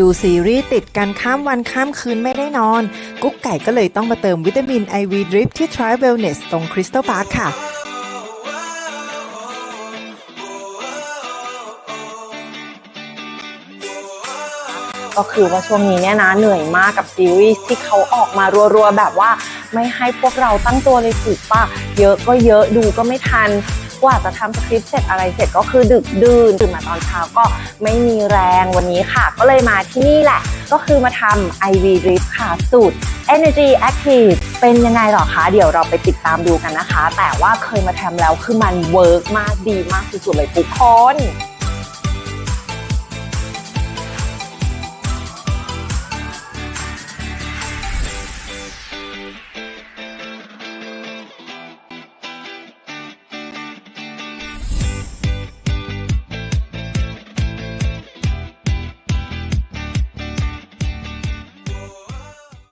ดูซีรีส์ติดกันข้ามวันข้ามคืนไม่ได้นอน กุ๊กไก่ก็เลยต้องมาเติมวิตามิน IV Drip ที่ Tri Wellness ตรง Crystal Park ค่ะก็คือว่าช่วงนี้เนี่ยนะเหนื่อยมากกับซีรีส์ที่เขาออกมารัวๆ แบบว่าไม่ให้พวกเราตั้งตัวเลยถูกปะเยอะก็เยอะดูก็ไม่ทัน ว่าจะทำสคริปต์เสร็จอะไรเสร็จก็คือดึกดื่นตื่นมาตอนเช้าก็ไม่มีแรงวันนี้ค่ะ ก็เลยมาที่นี่แหละ ก็คือมาทำ IV Drip ค่ะสูตร Energy Active เป็นยังไงหรอคะ เดี๋ยวเราไปติดตามดูกันนะคะ แต่ว่าเคยมาทำแล้วคือมันเวิร์กมากดีมากสุดๆเลยทุกคน